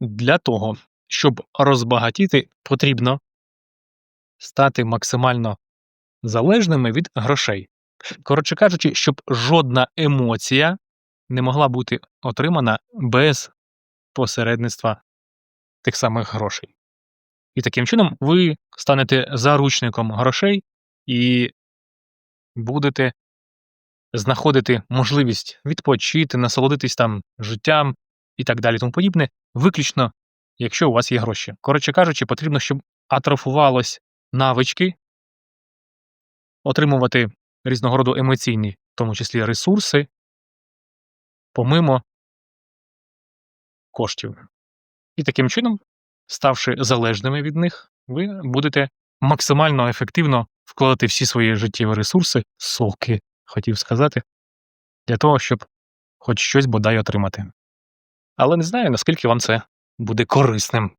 Для того, щоб розбагатіти, потрібно стати максимально залежними від грошей. Коротше кажучи, щоб жодна емоція не могла бути отримана без посередництва тих самих грошей. І таким чином ви станете заручником грошей і будете знаходити можливість відпочити, насолодитись там життям і так далі, тому подібне, виключно, якщо у вас є гроші. Коротше кажучи, потрібно, щоб атрофувалось навички, отримувати різного роду емоційні, в тому числі ресурси, помимо коштів. І таким чином, ставши залежними від них, ви будете максимально ефективно вкладати всі свої життєві ресурси, соки, хотів сказати, для того, щоб хоч щось бодай отримати. Але не знаю, наскільки вам це буде корисним.